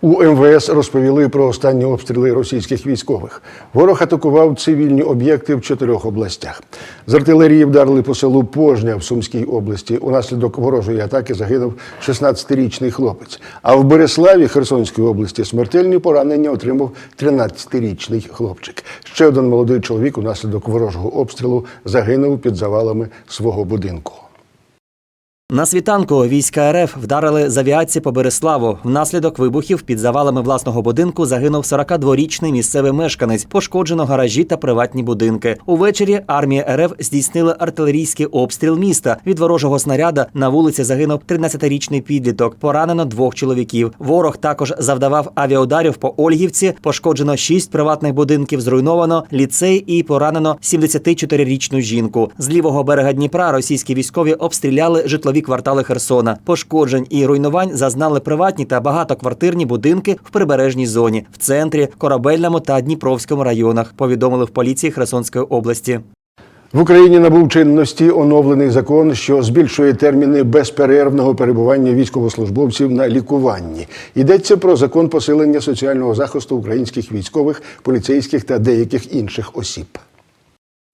У МВС розповіли про останні обстріли російських військових. Ворог атакував цивільні об'єкти в чотирьох областях. З артилерії вдарили по селу Пожня в Сумській області. Унаслідок ворожої атаки загинув 16-річний хлопець. А в Береславі Херсонської області смертельні поранення отримав 13-річний хлопчик. Ще один молодий чоловік унаслідок ворожого обстрілу загинув під завалами свого будинку. На світанку війська РФ вдарили з авіації по Береславу. Внаслідок вибухів під завалами власного будинку загинув 42-річний місцевий мешканець, пошкоджено гаражі та приватні будинки. Увечері армія РФ здійснила артилерійський обстріл міста. Від ворожого снаряда на вулиці загинув 13-річний підліток. Поранено двох чоловіків. Ворог також завдавав авіаударів по Ольгівці. Пошкоджено шість приватних будинків. Зруйновано ліцей і поранено 74-річну жінку. З лівого берега Дніпра російські військові обстріляли житлові квартали Херсона. Пошкоджень і руйнувань зазнали приватні та багатоквартирні будинки в прибережній зоні, в центрі, корабельному та Дніпровському районах. Повідомили в поліції Херсонської області. В Україні набув чинності оновлений закон, що збільшує терміни безперервного перебування військовослужбовців на лікуванні. Йдеться про закон посилення соціального захисту українських військових, поліцейських та деяких інших осіб.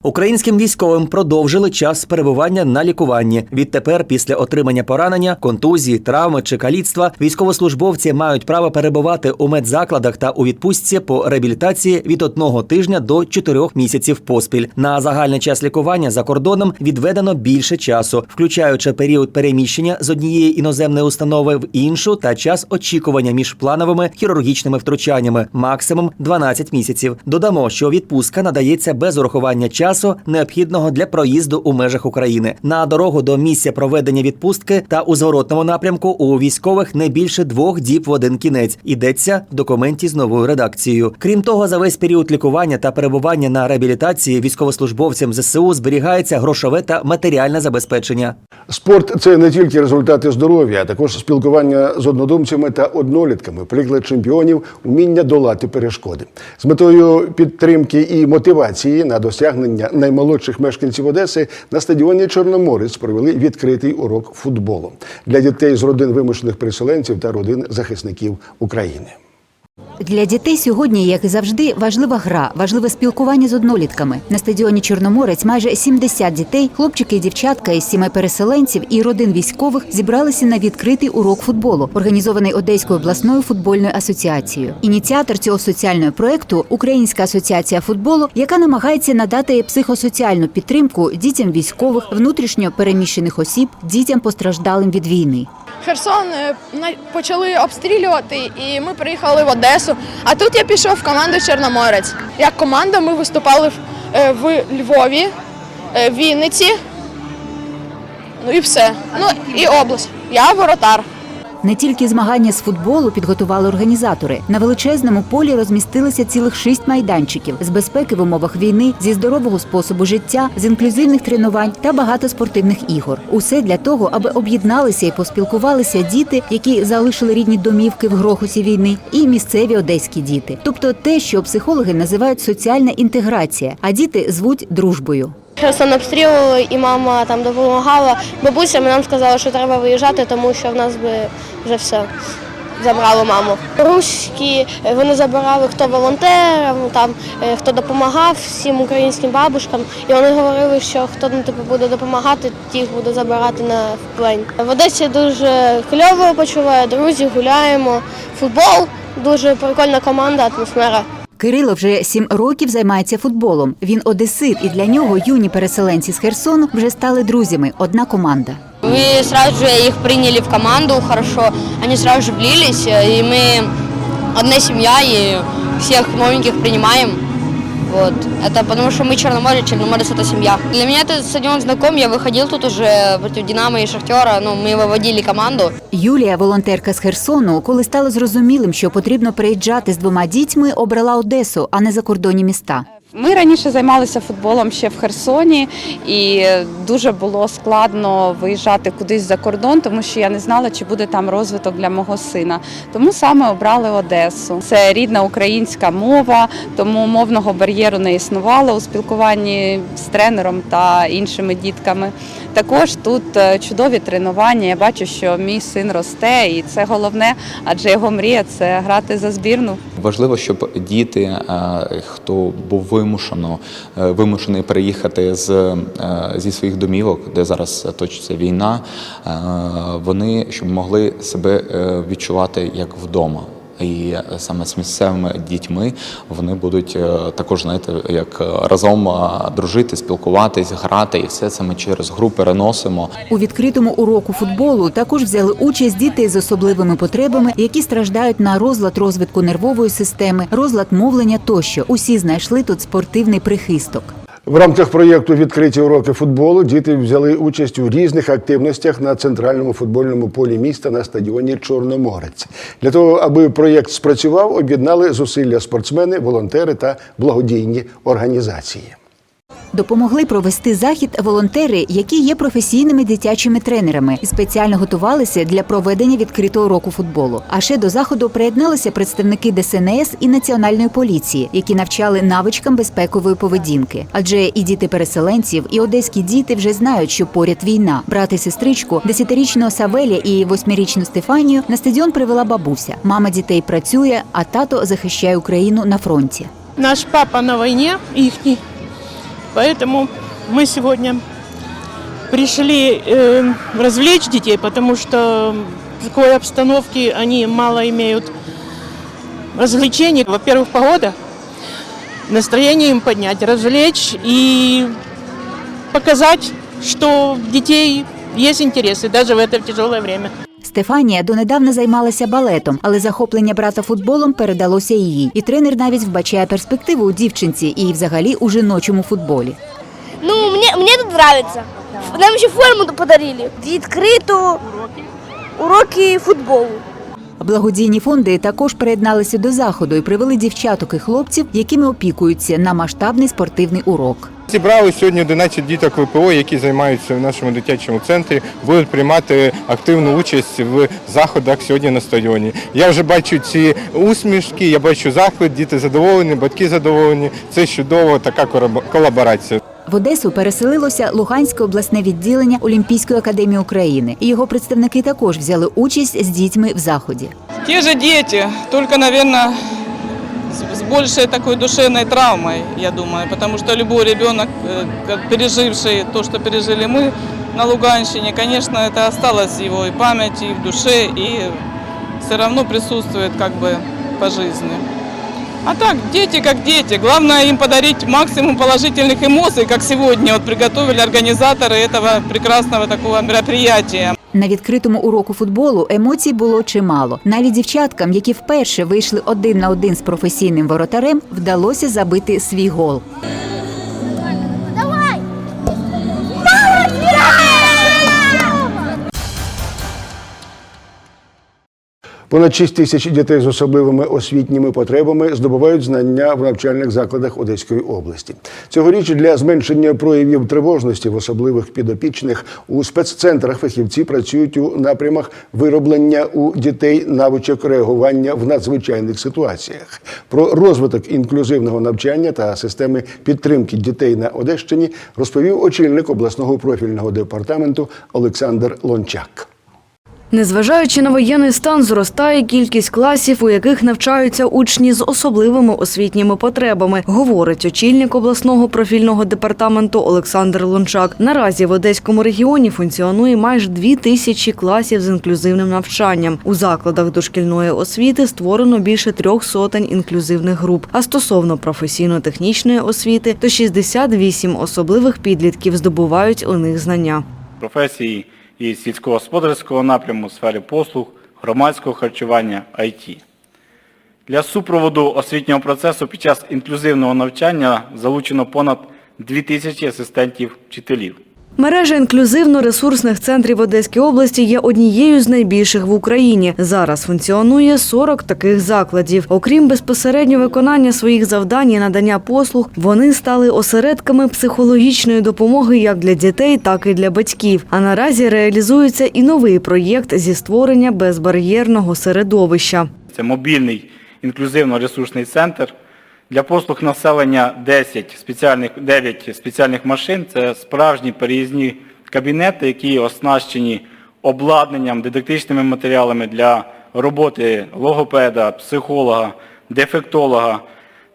Українським військовим продовжили час перебування на лікуванні. Відтепер, після отримання поранення, контузії, травми чи каліцтва, військовослужбовці мають право перебувати у медзакладах та у відпустці по реабілітації від одного тижня до чотирьох місяців поспіль. На загальний час лікування за кордоном відведено більше часу, включаючи період переміщення з однієї іноземної установи в іншу та час очікування між плановими хірургічними втручаннями, максимум 12 місяців. Додамо, що відпустка надається без урахування часу, необхідного для проїзду у межах України. На дорогу до місця проведення відпустки та у зворотному напрямку у військових не більше двох діб в один кінець. Йдеться в документі з новою редакцією. Крім того, за весь період лікування та перебування на реабілітації військовослужбовцям ЗСУ зберігається грошове та матеріальне забезпечення. Спорт це не тільки результати здоров'я, а також спілкування з однодумцями та однолітками, приклад чемпіонів, уміння долати перешкоди. З метою підтримки і мотивації на досягнення наймолодших мешканців Одеси на стадіоні Чорноморець провели відкритий урок футболу для дітей з родин вимушених переселенців та родин захисників України. Для дітей сьогодні, як і завжди, важлива гра, важливе спілкування з однолітками. На стадіоні Чорноморець майже 70 дітей, хлопчики і дівчатка із сіми переселенців і родин військових зібралися на відкритий урок футболу, організований Одеською обласною футбольною асоціацією. Ініціатор цього соціального проекту Українська асоціація футболу, яка намагається надати психосоціальну підтримку дітям військових, внутрішньо переміщених осіб, дітям постраждалим від війни. Херсон е, почали обстрілювати, і ми приїхали в Одесу. А тут я пішов в команду Чорноморець. Як команда ми виступали в, е, Львові, е, Вінниці. Ну і все. Ну і область. Я воротар. Не тільки змагання з футболу підготували організатори. На величезному полі розмістилися цілих шість майданчиків з безпеки в умовах війни, зі здорового способу життя, з інклюзивних тренувань та багато спортивних ігор. Усе для того, аби об'єдналися і поспілкувалися діти, які залишили рідні домівки в грохоті війни, і місцеві одеські діти. Тобто те, що психологи називають соціальна інтеграція, а діти звуть дружбою. Херсон обстрілювали, і мама там допомагала. Бабуся нам сказала, що треба виїжджати, тому що в нас би вже все забрало маму. Руські е, вони забирали хто волонтерам, там е, хто допомагав всім українським бабушкам. І вони говорили, що хто ну, типу, буде допомагати, тих буде забирати на в плен. В Одесі дуже кльово почуває, друзі, гуляємо. Футбол дуже прикольна команда, атмосфера. Кирило вже сім років займається футболом. Він одесит, і для нього юні переселенці з Херсону вже стали друзями. Одна команда. Ми сразу же прийняли в команду хорошо, Вони сразу же влились, и мы одна сім'я, і всіх новеньких принимаем. Вот. Это потому что мы Черноморец, Черноморец это семья. Для меня этот стадион знаком, я выходил тут уже против Динамо и Шахтера, ну, мы выводили команду. Юлія, волонтерка з Херсону, коли стало зрозумілим, що потрібно приїжджати з двома дітьми, обрала Одесу, а не закордонні міста. Ми раніше займалися футболом ще в Херсоні, і дуже було складно виїжджати кудись за кордон, тому що я не знала, чи буде там розвиток для мого сина. Тому саме обрали Одесу. Це рідна українська мова, тому мовного бар'єру не існувало у спілкуванні з тренером та іншими дітками. Також тут е, чудові тренування. Я бачу, що мій син росте, і це головне, адже його мрія це грати за збірну. Важливо, щоб діти, е, хто був вимушено е, вимушений переїхати з зі своїх домівок, де зараз точиться війна, вони щоб могли себе відчувати як вдома. І саме з місцевими дітьми вони будуть е, також знаєте, як е, разом е, дружити, спілкуватись, грати, і все це ми через гру переносимо. У відкритому уроку футболу також взяли участь діти з особливими потребами, які страждають на розлад розвитку нервової системи, розлад мовлення тощо. Усі знайшли тут спортивний прихисток. В рамках проєкту Відкриті уроки футболу діти взяли участь у різних активностях на центральному футбольному полі міста на стадіоні Чорноморець. Для того, аби проєкт спрацював, об'єднали зусилля спортсмени, волонтери та благодійні організації. Допомогли провести захід волонтери, які є професійними дитячими тренерами і спеціально готувалися для проведення відкритого року футболу. А ще до заходу приєдналися представники ДСНС і національної поліції, які навчали навичкам безпекової поведінки. Адже і діти переселенців, і одеські діти вже знають, що поряд війна. Брати сестричку, десятирічного Савеля і восьмирічну Стефанію на стадіон привела бабуся. Мама дітей працює, а тато захищає Україну на фронті. Наш папа на войне, ихний. Поэтому мы сегодня пришли э, развлечь детей, потому что в такой обстановке они мало имеют развлечений. Во-первых, погода, настроение им поднять, развлечь и показать, что детей есть интересы даже в это тяжелое время. Стефанія донедавна займалася балетом, але захоплення брата футболом передалося їй. І тренер навіть вбачає перспективу у дівчинці і взагалі у жіночому футболі. Ну, мені мені тут подобається. Нам ще форму подарили. Відкрито уроки футболу. Благодійні фонди також приєдналися до заходу і привели дівчаток і хлопців, якими опікуються на масштабний спортивний урок. Зібрали сьогодні 11 діток ВПО, які займаються в нашому дитячому центрі, будуть приймати активну участь в заходах сьогодні на стадіоні. Я вже бачу ці усмішки, я бачу захват, діти задоволені, батьки задоволені. Це чудово, така колаборація. В Одесу переселилося Луганське обласне відділення Олімпійської академії України. І його представники також взяли участь з дітьми в заході. Те же дети, только, наверное, с, с большей такой душевной травмой, я думаю, потому что любой ребенок, э, как переживший то, что пережили мы на Луганщине, конечно, это осталось в его и памяти, и в душе, и все равно присутствует как бы по жизни. А так, дети как дети. Главное им подарить максимум положительных эмоций, как сегодня вот приготовили организаторы этого прекрасного такого мероприятия. На відкритому уроку футболу емоцій було чимало. Навіть дівчаткам, які вперше вийшли один на один з професійним воротарем, вдалося забити свій гол. Понад 6 тисяч дітей з особливими освітніми потребами здобувають знання в навчальних закладах Одеської області. Цьогоріч для зменшення проявів тривожності в особливих підопічних у спеццентрах фахівці працюють у напрямах вироблення у дітей навичок реагування в надзвичайних ситуаціях. Про розвиток інклюзивного навчання та системи підтримки дітей на Одещині розповів очільник обласного профільного департаменту Олександр Лончак. Незважаючи на воєнний стан, зростає кількість класів, у яких навчаються учні з особливими освітніми потребами, говорить очільник обласного профільного департаменту Олександр Лончак. Наразі в Одеському регіоні функціонує майже дві тисячі класів з інклюзивним навчанням. У закладах дошкільної освіти створено більше трьох сотень інклюзивних груп. А стосовно професійно-технічної освіти, то 68 особливих підлітків здобувають у них знання. професії із сільськогосподарського напряму у сфері послуг, громадського харчування, IT. Для супроводу освітнього процесу під час інклюзивного навчання залучено понад 2000 асистентів вчителів. Мережа інклюзивно-ресурсних центрів Одеській області є однією з найбільших в Україні. Зараз функціонує 40 таких закладів. Окрім безпосередньо виконання своїх завдань і надання послуг, вони стали осередками психологічної допомоги як для дітей, так і для батьків. А наразі реалізується і новий проєкт зі створення безбар'єрного середовища. Це мобільний інклюзивно-ресурсний центр. Для послуг населення 10 спеціальних, 9 спеціальних машин. Це справжні переїзні кабінети, які оснащені обладнанням, дидактичними матеріалами для роботи логопеда, психолога, дефектолога,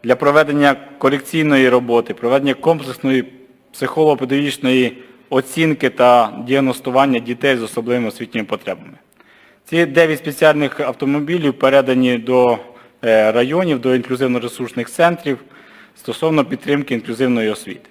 для проведення корекційної роботи, проведення комплексної психолого-педагогічної оцінки та діагностування дітей з особливими освітніми потребами. Ці 9 спеціальних автомобілів передані до районів, до інклюзивно-ресурсних центрів стосовно підтримки інклюзивної освіти.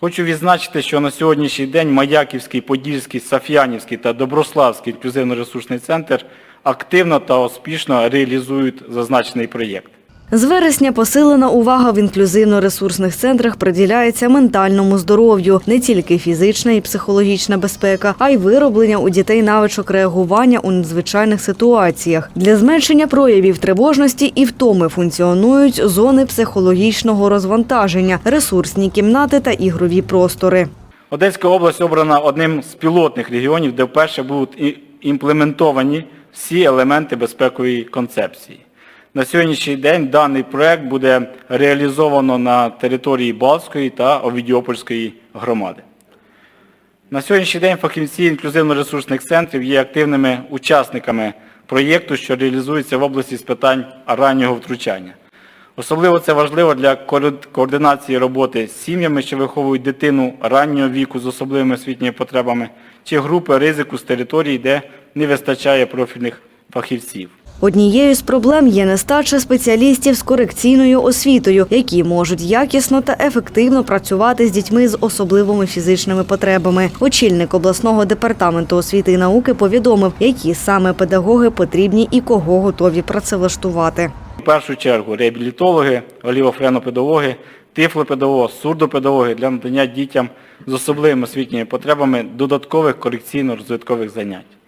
Хочу відзначити, що на сьогоднішній день Маяківський, Подільський, Саф'янівський та Доброславський інклюзивно-ресурсний центр активно та успішно реалізують зазначений проєкт. З вересня посилена увага в інклюзивно-ресурсних центрах приділяється ментальному здоров'ю, не тільки фізична і психологічна безпека, а й вироблення у дітей навичок реагування у надзвичайних ситуаціях. Для зменшення проявів тривожності і втоми функціонують зони психологічного розвантаження, ресурсні кімнати та ігрові простори. Одеська область обрана одним з пілотних регіонів, де вперше будуть імплементовані всі елементи безпекової концепції. На сьогоднішній день даний проект буде реалізовано на території Балтської та Овідіопольської громади. На сьогоднішній день фахівці інклюзивно-ресурсних центрів є активними учасниками проєкту, що реалізується в області з питань раннього втручання. Особливо це важливо для координації роботи з сім'ями, що виховують дитину раннього віку з особливими освітніми потребами, чи групи ризику з територій, де не вистачає профільних фахівців. Однією з проблем є нестача спеціалістів з корекційною освітою, які можуть якісно та ефективно працювати з дітьми з особливими фізичними потребами. Очільник обласного департаменту освіти і науки повідомив, які саме педагоги потрібні і кого готові працевлаштувати. В першу чергу реабілітологи, олівофренопедагоги, тифлопедагоги, сурдопедагоги для надання дітям з особливими освітніми потребами додаткових корекційно-розвиткових занять.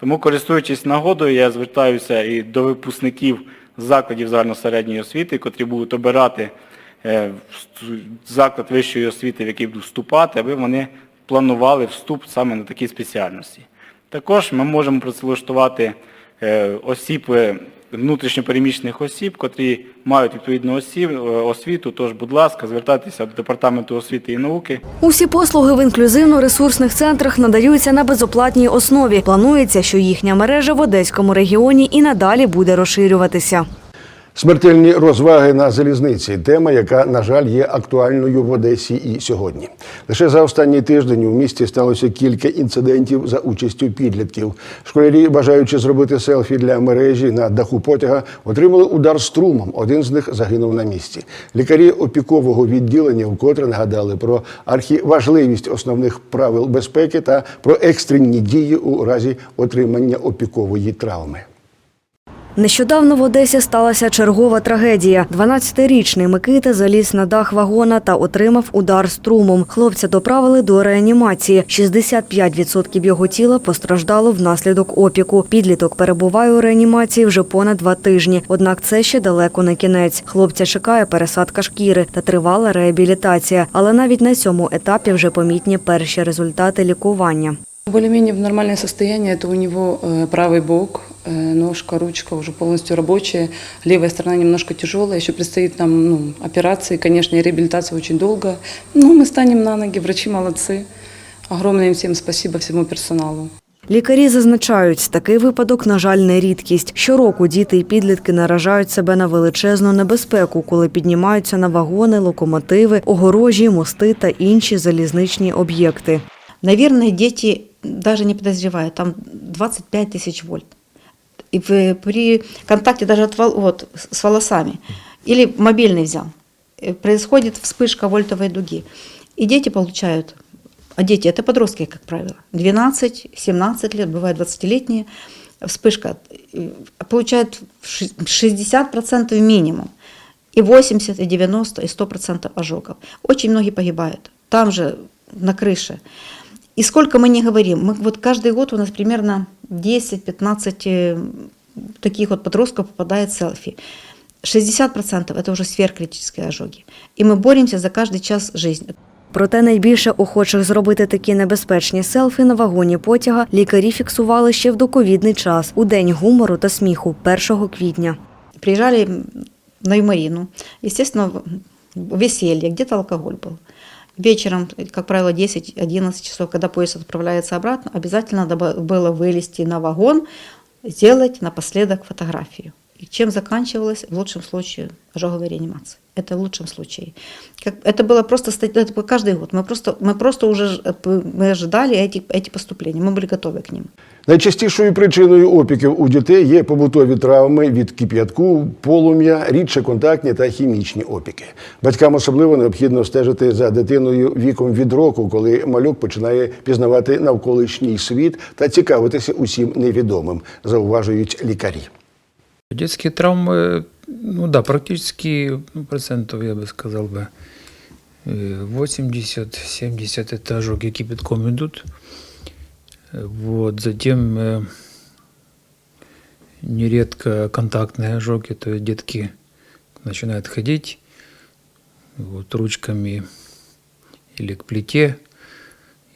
Тому, користуючись нагодою, я звертаюся і до випускників закладів загальносередньої освіти, котрі будуть обирати е, заклад вищої освіти, в який будуть вступати, аби вони планували вступ саме на такі спеціальності. Також ми можемо працевлаштувати осіб, е, внутрішньопереміщених осіб, котрі мають відповідну осіб, е, освіту. Тож, будь ласка, звертайтеся до Департаменту освіти і науки. Усі послуги в інклюзивно-ресурсних центрах надаються на безоплатній основі. Планується, що їхня мережа в Одеському регіоні і надалі буде розширюватися. Смертельні розваги на залізниці тема, яка, на жаль, є актуальною в Одесі і сьогодні. Лише за останній тиждень у місті сталося кілька інцидентів за участю підлітків. Школярі, бажаючи зробити селфі для мережі на даху потяга, отримали удар струмом. Один з них загинув на місці. Лікарі опікового відділення вкотре нагадали про архіважливість основних правил безпеки та про екстрені дії у разі отримання опікової травми. Нещодавно в Одесі сталася чергова трагедія. 12-річний Микита заліз на дах вагона та отримав удар струмом. Хлопця доправили до реанімації. 65% його тіла постраждало внаслідок опіку. Підліток перебуває у реанімації вже понад два тижні. Однак це ще далеко не кінець. Хлопця чекає пересадка шкіри та тривала реабілітація. Але навіть на цьому етапі вже помітні перші результати лікування. Более-менее в нормальное состояние. Это у него э, правый бок, э, ножка, ручка уже полностью рабочая. Левая сторона немножко тяжелая. Еще предстоит нам ну, операции, конечно, и реабилитация очень долго. Но мы станем на ноги, врачи молодцы. Огромное им всем спасибо всему персоналу. Лікарі зазначають, такий випадок, на жаль, не рідкість. Щороку діти і підлітки наражають себе на величезну небезпеку, коли піднімаються на вагони, локомотиви, огорожі, мости та інші залізничні об'єкти. Наверное, дети даже не подозревают, там 25 тысяч вольт. И при контакте даже от вот, с волосами, или мобильный взял, э, происходит вспышка вольтовой дуги. И дети получают, а дети это подростки, как правило, 12-17 лет, бывают 20-летние, вспышка, э, получают ши- 60% минимум, и 80, и 90, и 100% ожогов. Очень многие погибают. Там же, на крыше. И сколько мы не говорим, мы вот каждый год у нас примерно 10-15 э, таких вот подростков попадает в селфи. 60% это уже сверхкритические ожоги. И мы боремся за каждый час жизни. Проте найбільше охочих зробити такі небезпечні селфі на вагоні потяга лікарі фіксували ще в доковідний час у день гумору та сміху 1 квітня. Приезжали на Юмарину, естественно, в- веселье, где-то алкоголь был. Вечером, как правило, 10-11 часов, когда поезд отправляется обратно, обязательно надо бы- было вылезти на вагон, сделать напоследок фотографию. И чем заканчивалась в лучшем случае ожоговая реанимация. Это в лучшем случае. Как, это было просто ста- это было каждый год. Мы просто, мы просто уже ж- мы ожидали эти, эти поступления, мы были готовы к ним. Найчастішою причиною опіків у дітей є побутові травми від кип'ятку, полум'я, рідше контактні та хімічні опіки. Батькам особливо необхідно стежити за дитиною віком від року, коли малюк починає пізнавати навколишній світ та цікавитися усім невідомим, зауважують лікарі. Детские травмы, ну да, практически ну, процентов, я бы сказал бы, э, 80-70 это ожоги кипятком идут. Вот, затем э, нередко контактные ожоги, то есть детки начинают ходить вот, ручками или к плите,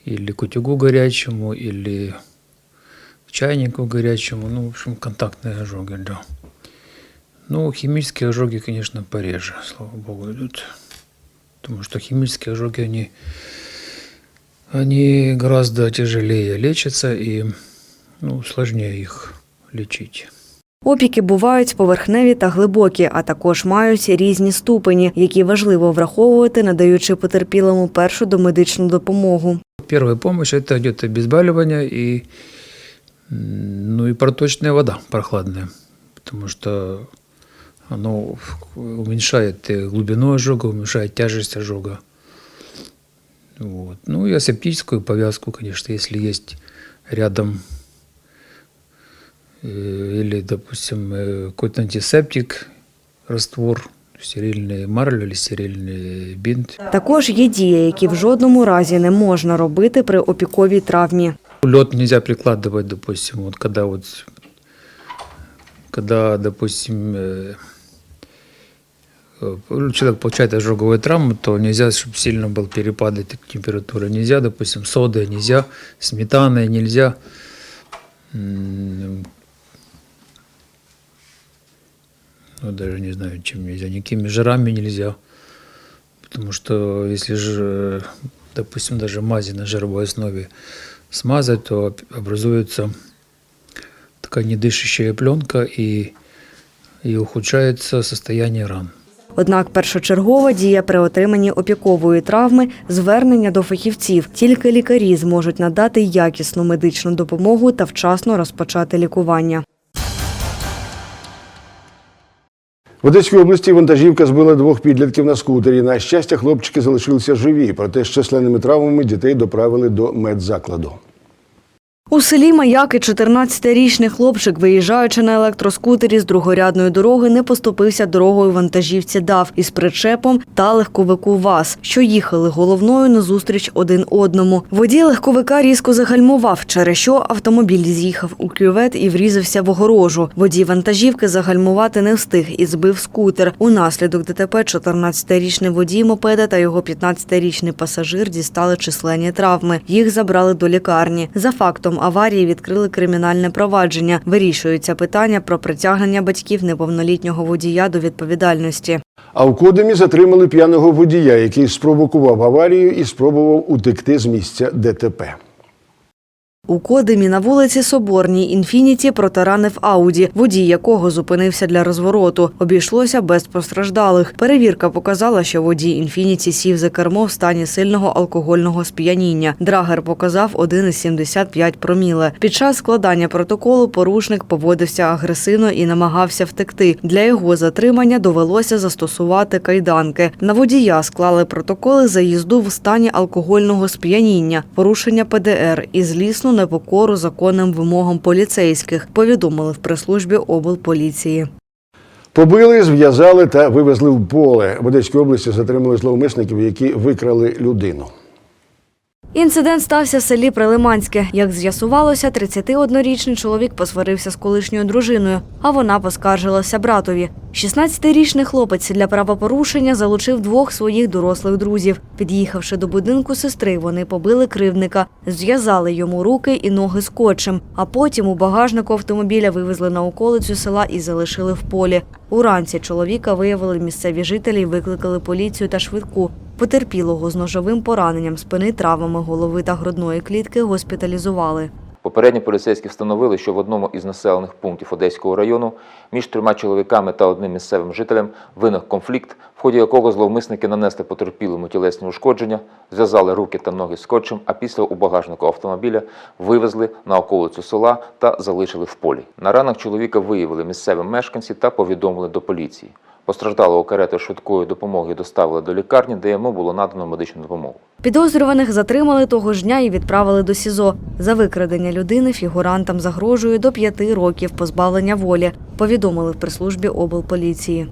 или к утюгу горячему, или к чайнику горячему, ну, в общем, контактные ожоги, да. Ну, химические ожоги, конечно, пореже, слава богу, идут. Потому что химические ожоги, они, они гораздо тяжелее лечатся и ну, сложнее их лечить. Опіки бувають поверхневі та глибокі, а також мають різні ступені, які важливо враховувати, надаючи потерпілому першу домедичну допомогу. Первая помощь это идет обезболивание м, ну, и проточная вода прохладная, потому что оно уменьшает э, глубину ожога, уменьшает тяжесть ожога. Вот. Ну и асептическую повязку, конечно, если есть рядом э, или, допустим, э, какой-то антисептик, раствор, стерильный марль или стерильный бинт. Також є дії, які в жодному разі не можна робити при опіковій травмі. Лед нельзя прикладывать, допустим, вот когда вот, когда, допустим, э, э, человек получает ожоговую травму, то нельзя, чтобы сильно был перепад температуры. Нельзя, допустим, содой нельзя, сметаной нельзя. Ну, даже не знаю, чем нельзя. Никакими жирами нельзя. Потому что если же, допустим, даже мази на жировой основе смазать, то об- образуется такая недышащая пленка и, и ухудшается состояние ран. Однак першочергова дія при отриманні опікової травми звернення до фахівців. Тільки лікарі зможуть надати якісну медичну допомогу та вчасно розпочати лікування. В Одеській області вантажівка збила двох підлітків на скутері. На щастя, хлопчики залишилися живі, проте з численними травмами дітей доправили до медзакладу. У селі Маяки 14-річний хлопчик, виїжджаючи на електроскутері з другорядної дороги, не поступився дорогою вантажівці ДАВ із причепом та легковику ВАЗ, що їхали головною назустріч один одному. Водій легковика різко загальмував, через що автомобіль з'їхав у кювет і врізався в огорожу. Водій вантажівки загальмувати не встиг і збив скутер. Унаслідок ДТП 14-річний водій мопеда та його 15-річний пасажир дістали численні травми. Їх забрали до лікарні. За фактом аварії відкрили кримінальне провадження. Вирішується питання про притягнення батьків неповнолітнього водія до відповідальності. А в Кодемі затримали п'яного водія, який спровокував аварію і спробував утекти з місця ДТП. У Кодимі на вулиці Соборній інфініті протаранив Ауді, водій якого зупинився для розвороту. Обійшлося без постраждалих. Перевірка показала, що водій інфініті сів за кермо в стані сильного алкогольного сп'яніння. Драгер показав 1,75 проміле. Під час складання протоколу порушник поводився агресивно і намагався втекти. Для його затримання довелося застосувати кайданки. На водія склали протоколи за їзду в стані алкогольного сп'яніння, порушення ПДР і злісну непокору законним вимогам поліцейських. Повідомили в прес-службі облполіції. Побили, зв'язали та вивезли в поле. В Одеській області затримали зловмисників, які викрали людину. Інцидент стався в селі Прилиманське. Як з'ясувалося, 31-річний чоловік посварився з колишньою дружиною, а вона поскаржилася братові. 16-річний хлопець для правопорушення залучив двох своїх дорослих друзів. Під'їхавши до будинку сестри, вони побили кривдника, зв'язали йому руки і ноги скотчем, а потім у багажнику автомобіля вивезли на околицю села і залишили в полі. Уранці чоловіка виявили місцеві жителі і викликали поліцію та швидку. Потерпілого з ножовим пораненням спини, травмами голови та грудної клітки госпіталізували. Попередні поліцейські встановили, що в одному із населених пунктів Одеського району між трьома чоловіками та одним місцевим жителем виник конфлікт, в ході якого зловмисники нанесли потерпілому тілесні ушкодження, зв'язали руки та ноги скотчем, а після у багажнику автомобіля вивезли на околицю села та залишили в полі. На ранок чоловіка виявили місцеві мешканці та повідомили до поліції. Постраждалого карети швидкої допомоги доставили до лікарні, де йому було надано медичну допомогу. Підозрюваних затримали того ж дня і відправили до СІЗО. За викрадення людини фігурантам загрожує до п'яти років позбавлення волі, повідомили в прес-службі облполіції.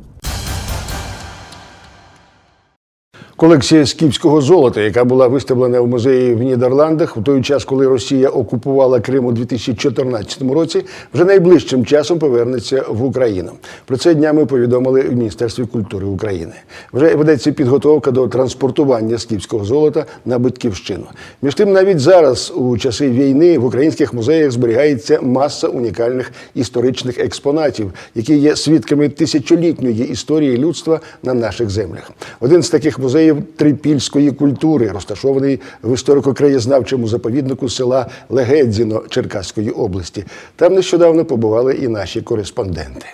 Колекція скіфського золота, яка була виставлена в музеї в Нідерландах в той час, коли Росія окупувала Крим у 2014 році, вже найближчим часом повернеться в Україну. Про це днями повідомили в Міністерстві культури України. Вже ведеться підготовка до транспортування скіфського золота на батьківщину. Між тим, навіть зараз, у часи війни, в українських музеях зберігається маса унікальних історичних експонатів, які є свідками тисячолітньої історії людства на наших землях. Один з таких музеїв трипільської культури, розташований в історико-краєзнавчому заповіднику села Легедзіно Черкаської області. Там нещодавно побували і наші кореспонденти.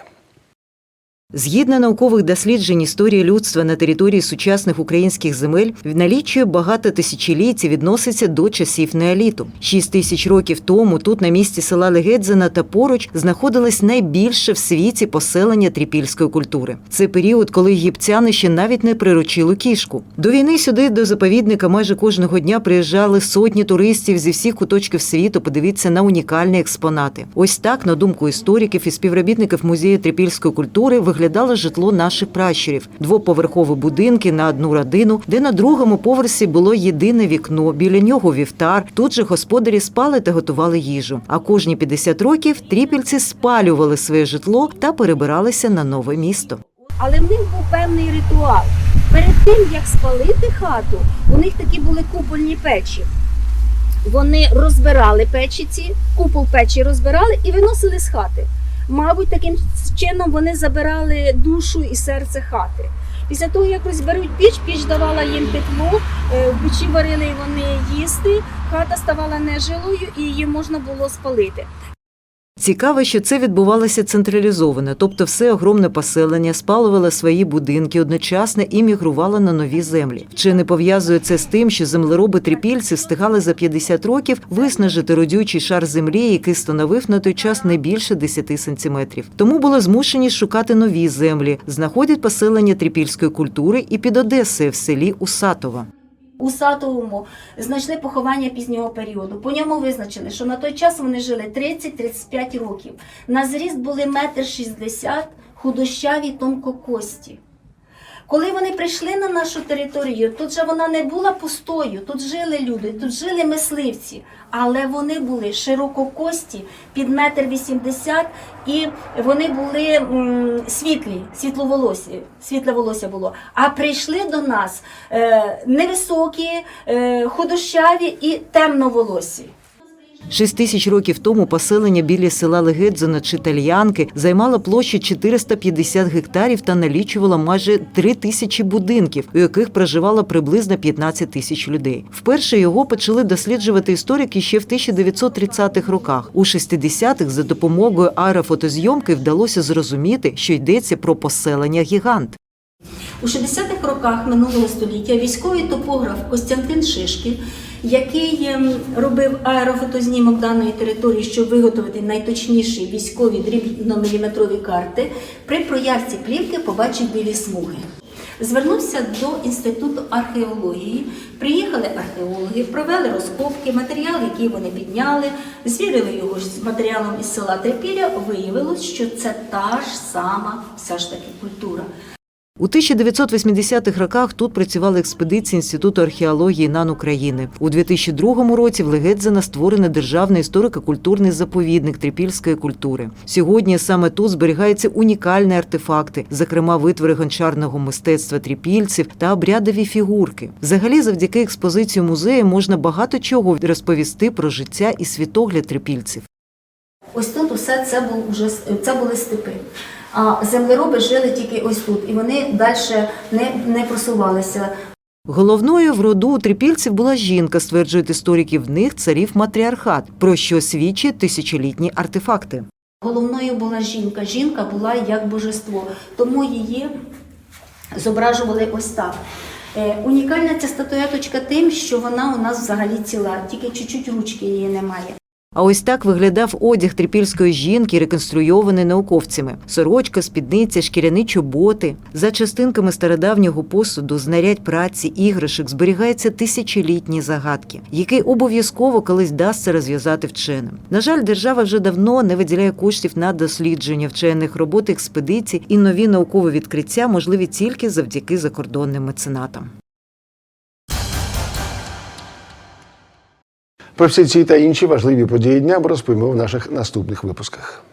Згідно наукових досліджень історії людства на території сучасних українських земель налічує багато тисячоліть відноситься до часів неоліту. Шість тисяч років тому тут, на місці села Легедзина та поруч, знаходилось найбільше в світі поселення трипільської культури. Це період, коли єгиптяни ще навіть не приручили кішку. До війни сюди до заповідника майже кожного дня приїжджали сотні туристів зі всіх куточків світу подивитися на унікальні експонати. Ось так, на думку істориків і співробітників музею трипільської культури, виглядало житло наших пращурів: двоповерхові будинки на одну родину, де на другому поверсі було єдине вікно. Біля нього вівтар. Тут же господарі спали та готували їжу. А кожні 50 років трипільці спалювали своє житло та перебиралися на нове місто. Але в них був певний ритуал. Перед тим, як спалити хату, у них такі були купольні печі. Вони розбирали печі ці, купол печі розбирали і виносили з хати. Мабуть, таким чином вони забирали душу і серце хати. Після того, як розберуть піч, піч давала їм тепло, е, в печі варили вони їсти, хата ставала нежилою і її можна було спалити. Цікаво, що це відбувалося централізовано, тобто все огромне поселення спалювало свої будинки одночасно і мігрувало на нові землі. Чи не пов'язує це з тим, що землероби трипільці встигали за 50 років виснажити родючий шар землі, який становив на той час не більше 10 сантиметрів. Тому були змушені шукати нові землі, знаходять поселення трипільської культури і під Одесою в селі Усатова. У Сатовому знайшли поховання пізнього періоду. По ньому визначили, що на той час вони жили 30-35 років. На зріст були метр шістдесят, худощаві тонкокості. Коли вони прийшли на нашу територію, тут же вона не була пустою, тут жили люди, тут жили мисливці, але вони були ширококості під метр вісімдесят, і вони були м, світлі, світловолосі, світле волосся було. А прийшли до нас е, невисокі, е, худощаві і темноволосі. Шість тисяч років тому поселення біля села Легедзина чи Тальянки займало площу 450 гектарів та налічувало майже 3 тисячі будинків, у яких проживало приблизно 15 тисяч людей. Вперше його почали досліджувати історики ще в 1930-х роках. У 60-х за допомогою аерофотозйомки вдалося зрозуміти, що йдеться про поселення гігант. У 60-х роках минулого століття військовий топограф Костянтин Шишкін, який ем, робив аерофотознімок даної території, щоб виготовити найточніші військові дрібноміліметрові карти, при проявці плівки побачив білі смуги. Звернувся до інституту археології. Приїхали археологи, провели розкопки, матеріал, який вони підняли, звірили його з матеріалом із села Трипілля. Виявилось, що це та ж сама все ж таки культура. У 1980-х роках тут працювали експедиції Інституту археології НАН України. У 2002 році в Легедзена створений державний історико-культурний заповідник трипільської культури. Сьогодні саме тут зберігаються унікальні артефакти, зокрема витвори гончарного мистецтва трипільців та обрядові фігурки. Взагалі, завдяки експозиції музею можна багато чого розповісти про життя і світогляд трипільців. Ось тут усе це був уже це були степи. А землероби жили тільки ось тут, і вони далі не, не просувалися. Головною в роду у трипільців була жінка, стверджують історики в них царів матріархат, про що свідчать тисячолітні артефакти. Головною була жінка. Жінка була як божество, тому її зображували ось так. Е, Унікальна ця статуеточка тим, що вона у нас взагалі ціла, тільки чуть-чуть ручки її немає. А ось так виглядав одяг трипільської жінки, реконструйований науковцями: сорочка, спідниця, шкіряні чоботи. За частинками стародавнього посуду, знарядь праці, іграшок зберігаються тисячолітні загадки, які обов'язково колись дасться розв'язати вченим. На жаль, держава вже давно не виділяє коштів на дослідження вчених робот експедицій, і нові наукові відкриття можливі тільки завдяки закордонним меценатам. Про всі ці та інші важливі події дня розповімо в наших наступних випусках.